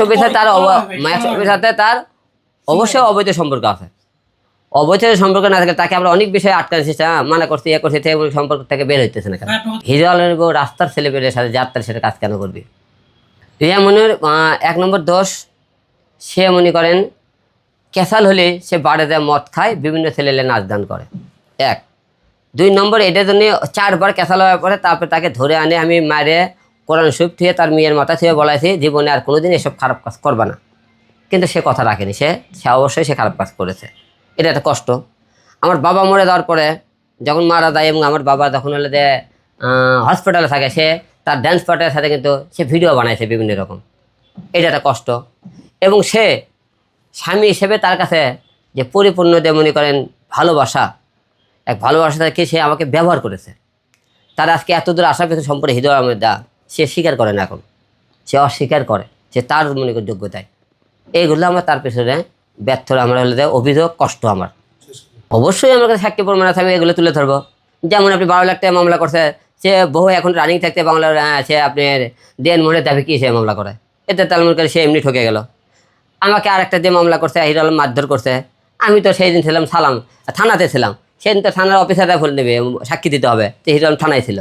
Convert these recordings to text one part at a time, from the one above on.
Max সাথে তার max সাথে তার অবশ্যই অবৈধ সম্পর্ক আছে। অবৈধ সম্পর্ক না থাকলে তাকে আমরা অনেক বিষয়ে হ্যাঁ, মানা করছি ইয়ে করছি থেকে সম্পর্ক থেকে বের হইতেছে না কেন? হিরো আলমের বউ রাস্তার ছেলেপেলের সাথে যার তার সেটা কাজ কেন করবি? রিয়া মনির এক নম্বর দোষ সে মনে করেন ক্যাসাল হলে সে বাড়িতে মদ খায় বিভিন্ন ছেলেলে নাচ গান করে। এক। দুই নম্বর এটার জন্য চারবার ক্যাসাল হওয়ার পরে তারপরে তাকে ধরে আনে আমি মারে কোরআন শরীফ থুয়ে তার মেয়ের মাথা থুয়ে বলাইছি, জীবনে আর কোনোদিন এসব খারাপ কাজ করবে না। কিন্তু সে কথা রাখেনি, সে সে অবশ্যই সে খারাপ কাজ করেছে। এটা একটা কষ্ট। আমার বাবা মরে যাওয়ার পরে যখন মারা যায় এবং আমার বাবা যখন হলে যে হসপিটালে থাকে, সে তার ড্যান্স পার্টের সাথে কিন্তু সে ভিডিও বানাইছে বিভিন্ন রকম। এটা একটা কষ্ট। এবং সে স্বামী হিসেবে তার কাছে যে পরিপূর্ণ যে মনে করেন ভালোবাসা, এক ভালোবাসা থেকে সে আমাকে ব্যবহার করেছে। তার আজকে এত দূর আসার পেছনে সম্পর্কে হৃদয় আহমেদ দা সে স্বীকার করে না এখন। সে অস্বীকার করে সে তার মনে করেন যোগ্যতায় এইগুলো আমার তার পেছনে ব্যর্থ, আমার হলে যে অভিযোগ, কষ্ট আমার। অবশ্যই আমার কাছে সাক্ষী প্রমাণ আছে, আমি এগুলো তুলে ধরবো। যেমন আপনি বারো লাখ টাকা মামলা করছে, সে বহু এখন রানিং থাকতে বাংলার সে আপনার দেন মনে দাবি কি সে মামলা করে? এতে তার মনে করে সে এমনি ঠকে গেল। আমাকে আরেকটা দিয়ে মামলা করছে হিরো আলম মারধর করছে, আমি তো সেই দিন ছিলাম সালাম, থানাতে ছিলাম। সেদিন তো থানার অফিসাররা ভুল নেবে সাক্ষী দিতে হবে, তো হিরো আলম থানায় ছিল।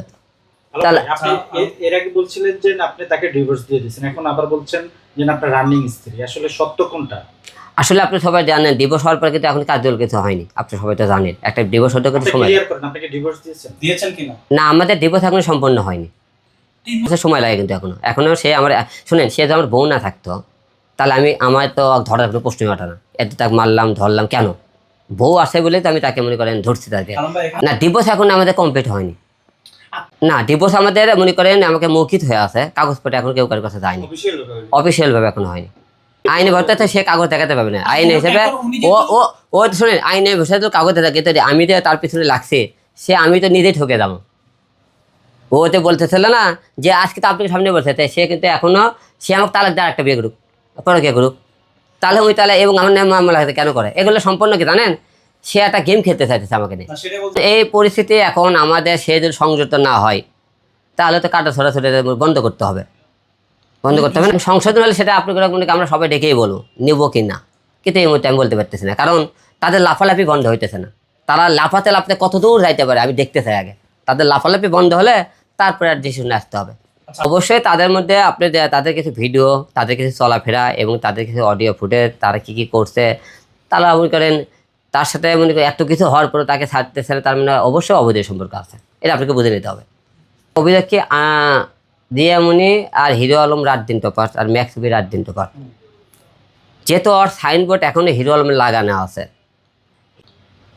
তাহলে- আপনি এর আগে বলছিলেন যে আপনি তাকে ডিভোর্স দিয়ে দিয়েছেন এখন আবার বলছেন যে আপনার রানিং স্ত্রী। আসলে সত্য কোনটা? আসলে আপনি সবাই জানেন ডিভোর্স হওয়ার পর কিন্তু এখন কাজল কিছু হয়নি আপনি সবাই তো জানেন। একটা ডিভোর্স হতে কিন্তু সময় আপনাকে ডিভোর্স দিয়েছেন? দিয়েছেন কিনা? না আমাদের ডিভোর্স এখনও সম্পন্ন হয়নি। সময় লাগে কিন্তু এখনও। এখনও সে আমার শুনেন সে যদি আমার বউ না থাকতো তাহলে আমি আমার তো ধরার কোনো প্রশ্নই ওঠে না। এত তাকে মারলাম ধরলাম কেন? বউ আসে বলে তো আমি তাকে মনে করেন ধরছি তাকে। না ডিভোর্স এখন আমাদের কমপ্লিট হয়নি। না ডিভোর্স আমাদের মনে করেন আমাকে মৌখিত হয়ে আছে কাগজপত্র এখন কেউ কারোর কাছে যায়নি। অফিসিয়াল ভাবে। এখন হয়নি। আইনে ভর্তি তো সে কাগজ দেখাতে পারবে না। আইন হিসেবে ও ও ও তো শোনেন আইনে বসে তো কাগজ থাকে তো আমি তো তার পিছনে লাগছে। সে আমি তো নিজেই ঠকে যাব। ও তো বলতেছিল না যে আজকে তো আপনাকে সামনে বলছে সে কিন্তু এখনও সে আমাকে তালাক দেওয়ার একটা বিয়ে করুক। পরকে করুক। তাহলে ওই তাহলে এবং আমার নাম মামলা কেন করে? এগুলো সম্পূর্ণ কি জানেন? সে একটা গেম খেলতে চাইতেছে আমাকে নিয়ে। এই পরিস্থিতি এখন আমাদের সে যদি সংযত না হয় তাহলে তো কাটা ছড়াছড়ি বন্ধ করতে হবে। বন্ধ করতে হবে সংশোধন হলে সেটা আপনি করে আমরা সবাই ডেকেই বলব নিব কি না? কিন্তু এই মুহূর্তে আমি বলতে পারতেছি না। কারণ তাদের লাফালাফি বন্ধ হইতেছে না। তারা লাফাতে লাফাতে কত দূর যাইতে পারে আমি দেখতে চাই আগে। তাদের লাফালাফি বন্ধ হলে তারপরে আর ডিসিশনে আসতে হবে। অবশ্যই তাদের মধ্যে আপনি তাদের কিছু ভিডিও তাদের কিছু চলাফেরা এবং তাদের কিছু অডিও ফুটেজ তারা কি কি করছে তারা মনে করেন তার সাথে মনে করেন এত কিছু হওয়ার পরে তাকে ছাড়তেছে না, তার মানে অবশ্যই অবৈধ সম্পর্ক আছে। এটা আপনাকে বুঝে নিতে হবে। অভিযোগ কি আহ, দিয়ামণি আর হিরো আলম রাত দিন টপার আর ম্যাক্সবি রাত দিন টপার। যেহেতু ওর সাইনবোর্ড এখনও হিরো আলমের লাগানো আছে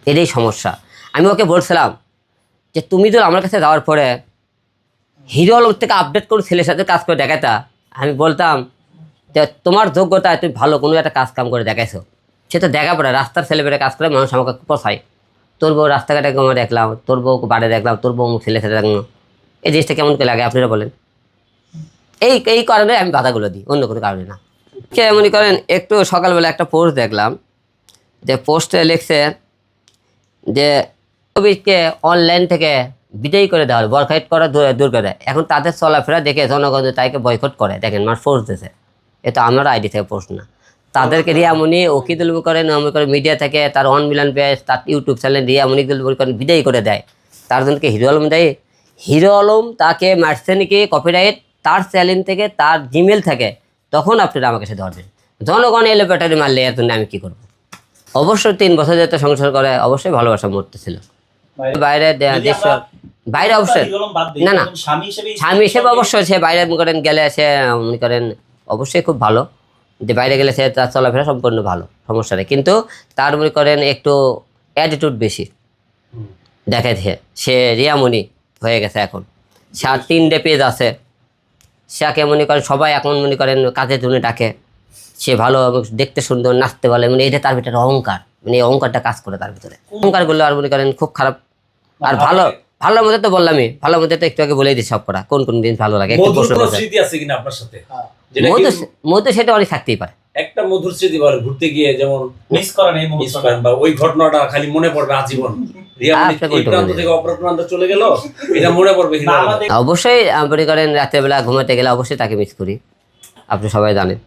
এটাই সমস্যা। আমি ওকে বলছিলাম যে তুমি তো আমার কাছে যাওয়ার পরে হিরো আলম থেকে আপডেট করে ছেলের সাথে কাজ করে দেখাতা আমি বলতাম যে তোমার যোগ্যতা তুমি ভালো কোনো একটা কাজ কাম করে দেখাইছো। সে তো দেখা পড়ে, রাস্তার ছেলেপেলে কাজ করে মানুষ আমাকে পোষায়। তোর বউ রাস্তাঘাটে গমে দেখলাম, তোর বউ বাড়ি দেখলাম, তোর বউ ছেলে সাথে দেখলাম। এই জিনিসটা কেমন করে লাগে, আপনারা বলেন। এই এই কারণে আমি বাধাগুলো দিই, অন্য কোনো কারণে না। কে মনে করেন, একটু সকালবেলা একটা পোস্ট দেখলাম, যে পোস্টে লিখছে যে কবিকে অনলাইন থেকে বিদায়ী করে দেওয়া বরখাইট করা দূর করে। এখন তাদের চলাফেরা দেখে জনগণ তাইকে বয়কট করে। দেখেন, আমার ফোর্স দিয়েছে এটা আমার আইডি থেকে পোস্ট না। তাদেরকে রিয়ামণি ওকিদুল করেন মনে করেন মিডিয়া থেকে তার অন মিলান পেজ তার ইউটিউব চ্যানেল রিয়ামণি করেন বিদায়ী করে দেয়। তার জন্যকে হিরো আলম দেয়? হিরো আলম তাকে মারছে নাকি কপিরাইট তার চ্যানেল থেকে তার জিমেল থেকে। তখন আপনারা আমাকে সে ধরবেন। জনগণ এলো ব্যাটারি মারলে এর জন্য আমি কী করব? অবশ্যই তিন বছর যেতে সংসার করে অবশ্যই ভালোবাসা মরতে ছিল। বাইরে দেশ বাইরে অবশ্যই না, না। স্বামী হিসেবে স্বামী হিসেবে অবশ্যই সে বাইরে মনে করেন গেলে সে মনে করেন অবশ্যই খুব ভালো। যে বাইরে গেলে সে তার চলাফেরা সম্পূর্ণ ভালো সমস্যা নেই। কিন্তু তার মনে করেন একটু অ্যাটিটিউড বেশি। দেখে সে সে রিয়ামণি হয়ে গেছে এখন। সে আর তিনটে পেজ আছে। সেকে মনে করেন সবাই এখন মনে করেন কাজের জন্য ডাকে। সে ভালো এবং দেখতে সুন্দর নাচতে বলে মানে এটা তার ভিতরে অহংকার। মানে এই অহংকারটা কাজ করে তার ভিতরে। অহংকারগুলো আর মনে করেন খুব খারাপ। আর ভালো ভালোর মধ্যে তো বললামই। ভালোর মধ্যে তো একটু আগে বলেই দিই সব করা কোন কোন দিন ভালো লাগে একটু প্রশ্ন আছে কিনা আপনার সাথে? হ্যাঁ। মধু সেটা অনেক থাকতেই পারে। একটা মধুর স্মৃতি বলে ঘুরতে গিয়ে যেমন মিস করেন এই মিস করেন বা ওই ঘটনাটা খালি মনে পড়বে আজীবন। রিয়া আর মানে মনে অবশ্যই আপনি মনে করেন রাতের বেলা ঘুমাতে গেলে অবশ্যই তাকে মিস করি। আপনি সবাই জানেন।